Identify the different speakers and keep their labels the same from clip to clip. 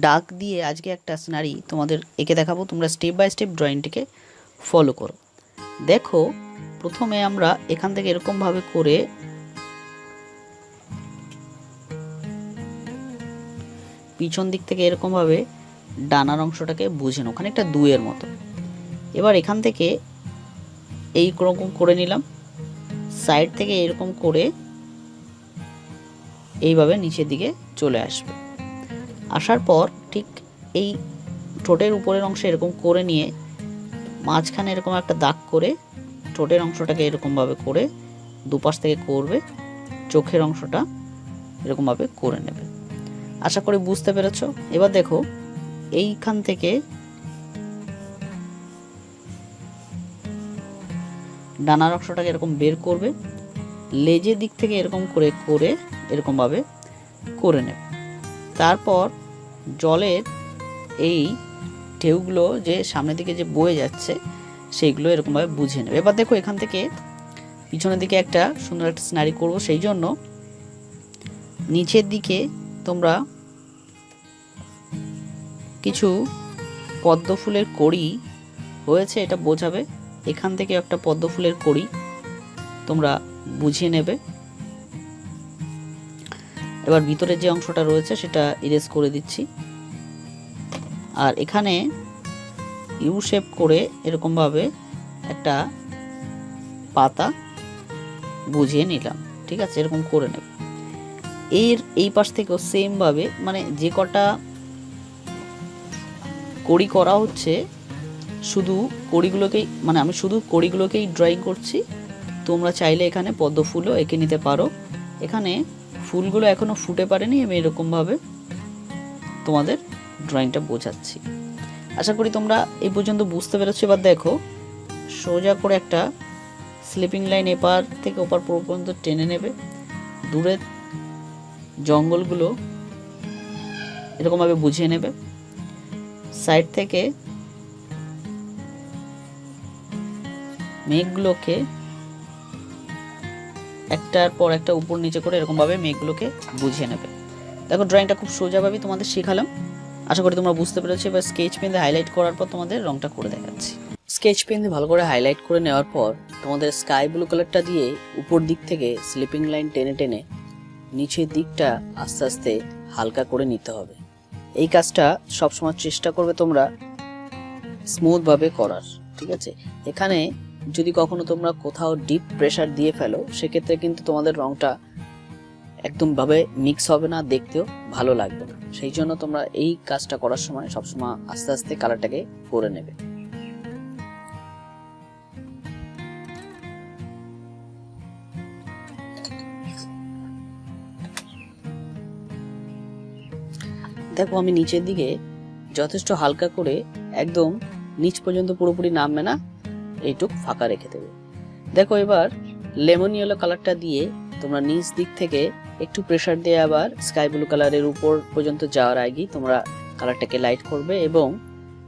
Speaker 1: ডাক দিয়ে আজকে একটা সিনারি তোমাদের এঁকে দেখাবো। তোমরা স্টেপ বাই স্টেপ ড্রয়িংটিকে ফলো করো। দেখো, প্রথমে আমরা এখান থেকে এরকমভাবে করে পিছন দিক থেকে এরকমভাবে ডানার অংশটাকে বুঝে নাও ওখানে একটা দুয়ের মতো। এবার এখান থেকে এই রকম করে নিলাম। সাইড থেকে এরকম করে এইভাবে নিচের দিকে চলে আসবে। আসার পর ঠিক এই ঠোঁটের উপরের অংশে এরকম করে নিয়ে মাঝখানে এরকম একটা দাগ করে ঠোঁটের অংশটাকে এরকমভাবে করে দুপাশ থেকে করবে, চোখের অংশটা এরকমভাবে করে নেবে। আশা করি বুঝতে পেরেছ। এবার দেখো, এইখান থেকে ডানার অংশটাকে এরকম বের করবে, লেজের দিক থেকে এরকম করে করে এরকমভাবে করে নেবে। তারপর জলের এই ঢেউগুলো যে সামনের দিকে যে বয়ে যাচ্ছে সেইগুলো এরকমভাবে বুঝে নেবে। এবার দেখো এখান থেকে পিছনের দিকে একটা সুন্দর একটা স্নারি করব। সেই জন্য নিচের দিকে তোমরা কিছু পদ্ম ফুলের কড়ি হয়েছে এটা বোঝাবে। এখান থেকে একটা পদ্ম ফুলের কড়ি তোমরা বুঝিয়ে নেবে। এবার ভিতরে যে অংশটা রয়েছে, সেটা ইরেজ করে দিচ্ছি। আর এখানে ইউ শেপ করে এরকমভাবে একটা পাতা বুঝিয়ে নিলাম। ঠিক আছে? এরকম করে নেব। এর এই পাশ থেকেও সেমভাবে মানে যে কটা কড়ি করা হচ্ছে, শুধু কড়িগুলোকেই মানে আমি শুধু কড়িগুলোকেই ড্রয়িং করছি। তোমরা চাইলে এখানে পদ্ম ফুলও এঁকে নিতে পারো। এখানে ফুলগুলো এখনও ফুটে পারেনি। আমি এরকমভাবে তোমাদের ড্রয়িংটা বোঝাচ্ছি। আশা করি তোমরা এই পর্যন্ত বুঝতে পেরেছ। এবার দেখো, সোজা করে একটা স্লিপিং লাইন এপার থেকে ওপার পর্যন্ত টেনে নেবে। দূরের জঙ্গলগুলো এরকমভাবে বুঝিয়ে নেবে। সাইড থেকে মেঘগুলোকে একটার পর একটা উপর নিচে করে এরকমভাবে মেঘগুলোকে বুঝিয়ে নেবে। দেখো ড্রয়িংটা খুব সোজাভাবেই তোমাদের শেখালাম। আশা করি তোমরা বুঝতে পেরেছ, এবার স্কেচ পেন দিয়ে হাইলাইট করার পর তোমাদের রংটা করে দেখাচ্ছি। স্কেচ পেন দিয়ে ভালো করে হাইলাইট করে নেওয়ার পর তোমাদের স্কাই ব্লু কালারটা দিয়ে উপর দিক থেকে স্লিপিং লাইন টেনে টেনে নিচের দিকটা আস্তে আস্তে হালকা করে নিতে হবে। এই কাজটা সবসময় চেষ্টা করবে তোমরা স্মুথভাবে করার, ঠিক আছে? এখানে যদি কখনো তোমরা কোথাও ডিপ প্রেশার দিয়ে ফেলো, সেক্ষেত্রে কিন্তু তোমাদের রংটা একদম ভাবে মিক্স হবে না, দেখতেও ভালো লাগবে না। সেই জন্য তোমরা এই কাজটা করার সময় সবসময় আস্তে আস্তে কালারটাকে করে নেবে। দেখো আমি নিচের দিকে যথেষ্ট হালকা করে একদম নিচ পর্যন্ত পুরোপুরি নামবে না, এইটুক ফাঁকা রেখে দেবে। দেখো এবার লেমন ইয়েলো কালারটা দিয়ে তোমরা নিচ দিক থেকে একটু প্রেশার দিয়ে আবার স্কাই ব্লু কালারের উপর পর্যন্ত যাওয়ার আগেই তোমরা কালারটাকে লাইট করবে এবং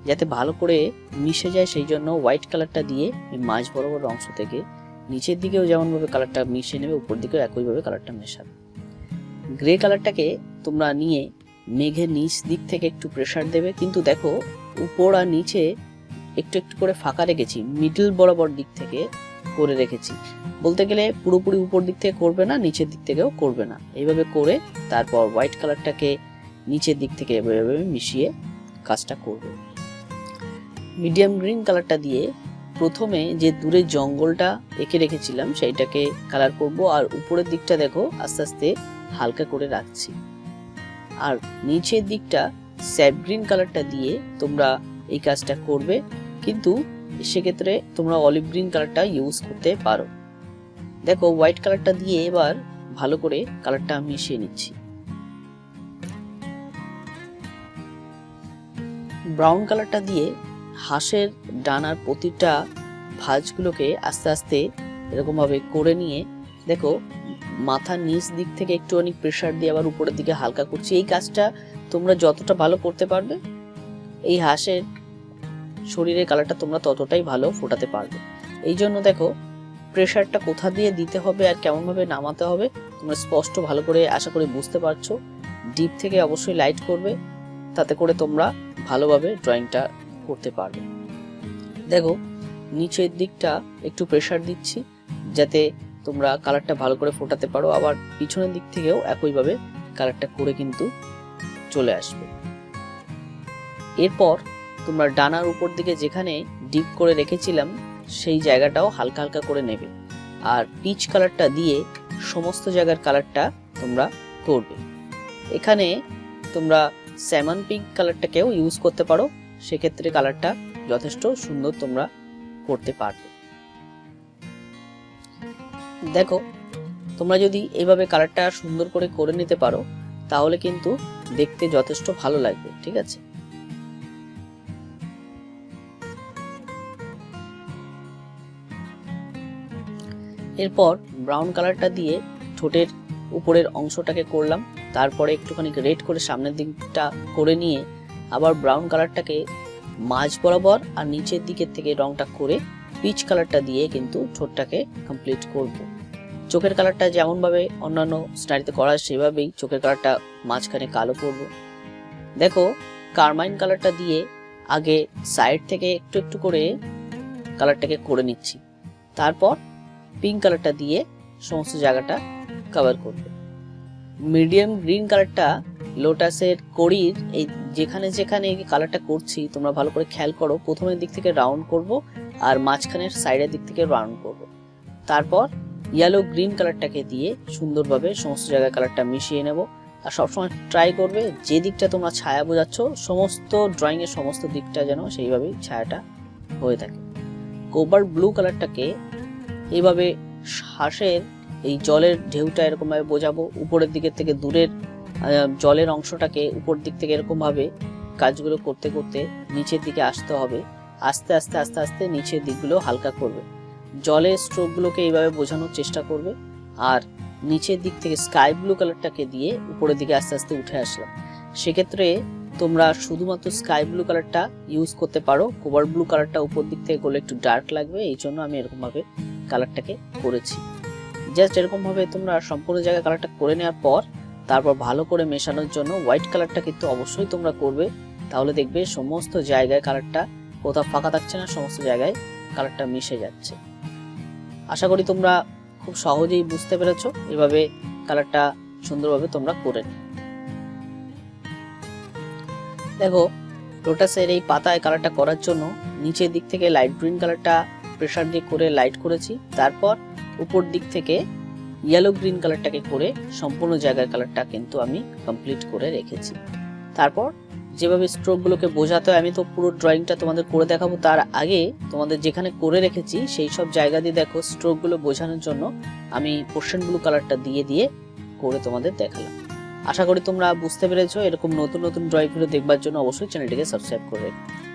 Speaker 1: যাতে ভালো করে মিশে যায় সেই জন্য হোয়াইট কালারটা দিয়ে এই মাঝ বরাবর অংশ থেকে নিচের দিকেও যেমনভাবে কালারটা মিশিয়ে নেবে, উপর দিকেও একইভাবে কালারটা মেশাবে। গ্রে কালারটাকে তোমরা নিয়ে মেঘের নিচ দিক থেকে একটু প্রেশার দেবে, কিন্তু দেখো উপর আর নিচে একটু একটু করে ফাঁকা রেখেছি মিডল বরাবর দিক থেকে করে রেখেছি। বলতে গেলে পুরোপুরি উপর দিক থেকে করবে না, নিচের দিক থেকেও করবে না। এইভাবে করে তারপর হোয়াইট কালারটাকে নিচের দিক থেকে এভাবে মিশিয়ে কাজটা করবে। মিডিয়াম গ্রিন কালারটা দিয়ে প্রথমে যে দূরে জঙ্গলটা এঁকে রেখেছিলাম, সেইটাকে কালার করব। আর উপরের দিকটা দেখো, আস্তে আস্তে হালকা করে রাখছি। আর নিচের দিকটা স্যাপ গ্রিন কালারটা দিয়ে তোমরা এই কাজটা করবে। কিন্তু সেক্ষেত্রে তোমরা অলিভ গ্রিন কালারটা ইউজ করতে পারো। দেখো হোয়াইট কালারটা দিয়ে এবার ভালো করে কালারটা মিশিয়ে নিচ্ছি। ব্রাউন কালারটা দিয়ে হাঁসের ডানার প্রতিটা ভাঁজগুলোকে আস্তে আস্তে এরকমভাবে করে নিয়ে, দেখো, মাথার নিচ দিক থেকে একটু অনেক প্রেশার দিয়ে আবার উপরের দিকে হালকা করছি। এই কাজটা তোমরা যতটা ভালো করতে পারবে, এই হাঁসের শরীরের কালারটা তোমরা ততটাই ভালো ফোটাতে পারবে। এই জন্য দেখো প্রেশারটা কোথা দিয়ে দিতে হবে আর কেমনভাবে নামাতে হবে, তোমরা স্পষ্ট ভালো করে আশা করি বুঝতে পারছ। ডিপ থেকে অবশ্যই লাইট করবে, তাতে করে তোমরা ভালোভাবে ড্রয়িংটা করতে পারবে। দেখো, নিচের দিকটা একটু প্রেশার দিচ্ছি, যাতে তোমরা কালারটা ভালো করে ফোটাতে পারো, আবার পিছনের দিক থেকেও একইভাবে কালারটা করে কিন্তু চলে আসবে। এরপর তোমরা ডানার উপর দিকে যেখানে ডিপ করে রেখেছিলাম, সেই জায়গাটাও হালকা হালকা করে নেবে। আর পিচ কালারটা দিয়ে সমস্ত জায়গার কালারটা তোমরা করবে। এখানে তোমরা স্যামন পিঙ্ক কালারটাকেও ইউজ করতে পারো। সেক্ষেত্রে কালারটা যথেষ্ট সুন্দর তোমরা করতে পারবে। দেখো, তোমরা যদি এইভাবে কালারটা সুন্দর করে করে নিতে পারো, তাহলে কিন্তু দেখতে যথেষ্ট ভালো লাগবে, ঠিক আছে? এরপর ব্রাউন কালারটা দিয়ে ঠোঁটের উপরের অংশটাকে করলাম। তারপরে একটুখানি রেড করে সামনের দিকটা করে নিয়ে আবার ব্রাউন কালারটাকে মাঝ বরাবর আর নিচের দিকের থেকে রংটা করে পিচ কালারটা দিয়ে কিন্তু ঠোঁটটাকে কমপ্লিট করব। চোখের কালারটা যেমনভাবে অন্যান্য স্নারিতে করা সেভাবেই চোখের কালারটা মাঝখানে কালো করব। দেখো কারমাইন কালারটা দিয়ে আগে সাইড থেকে একটু একটু করে কালারটাকে করে নিচ্ছি। তারপর পিঙ্ক কালারটা দিয়ে সমস্ত জায়গাটা কভার করবে। মিডিয়াম গ্রিন কালারটা লোটাসের কড়ির এই যেখানে যেখানে এই কালারটা করছি, তোমরা ভালো করে খেয়াল করো। প্রথমের দিক থেকে রাউন্ড করব আর মাঝখানের সাইডের দিক থেকে রাউন্ড করব। তারপর ইয়েলো গ্রিন কালারটাকে দিয়ে সুন্দরভাবে সমস্ত জায়গায় কালারটা মিশিয়ে নেব। আর সবসময় ট্রাই করবে যে দিকটা তোমরা ছায়া বোঝাচ্ছ, সমস্ত ড্রয়িংয়ের সমস্ত দিকটা যেন সেইভাবেই ছায়াটা হয়ে থাকে। কোবার ব্লু কালারটাকে এইভাবে শ্বাসের এই জলের ঢেউটা এরকমভাবে বোঝাবো। উপরের দিকের থেকে দূরের জলের অংশটাকে উপর দিক থেকে এরকমভাবে কাজগুলো করতে করতে নিচের দিকে আসতে হবে। আস্তে আস্তে আস্তে আস্তে নিচের দিকগুলো হালকা করবে। জলের স্ট্রোকগুলোকে এইভাবে বোঝানোর চেষ্টা করবে। আর নিচের দিক থেকে স্কাই ব্লু কালারটাকে দিয়ে উপরের দিকে আস্তে আস্তে উঠে আসলাম। সেক্ষেত্রে তোমরা শুধুমাত্র স্কাই ব্লু কালারটা ইউজ করতে পারো। কোভার ব্লু কালারটা উপর দিক থেকে করলে একটু ডার্ক লাগবে। এই জন্য আমি এরকম ভাবে কালারটাকে করেছি। জাস্ট এরকম ভাবে তোমরা সম্পূর্ণ জায়গায় কালারটা করে নেওয়ার পর, তারপর ভালো করে মেশানোর জন্য হোয়াইট কালারটা কিন্তু অবশ্যই তোমরা করবে। তাহলে দেখবে সমস্ত জায়গায় কালারটা কোথাও ফাঁকা থাকছে না, সমস্ত জায়গায় কালারটা মিশে যাচ্ছে। আশা করি তোমরা খুব সহজেই বুঝতে পেরেছ, এভাবে কালারটা সুন্দরভাবে তোমরা করে। দেখো লোটাসের এই পাতায় কালারটা করার জন্য নিচের দিক থেকে লাইট গ্রিন কালারটা প্রেসার দিয়ে করে লাইট করেছি। তারপর উপর দিক থেকে ইয়েলো গ্রিন কালারটাকে করে সম্পূর্ণ জায়গার কালারটা কিন্তু আমি কমপ্লিট করে রেখেছি। তারপর যেভাবে স্ট্রোকগুলোকে বোঝাতে আমি তো পুরো ড্রয়িংটা তোমাদের করে দেখাবো। তার আগে তোমাদের যেখানে করে রেখেছি, সেই সব জায়গা দিয়ে দেখো স্ট্রোকগুলো বোঝানোর জন্য আমি পোর্শন ব্লু কালারটা দিয়ে দিয়ে করে তোমাদের দেখালাম। আশা করি তোমরা বুঝতে পেরেছ। এরকম নতুন নতুন ড্রয়িংগুলো দেখবার জন্য অবশ্যই চ্যানেলটিকে সাবস্ক্রাইব করে রেখো।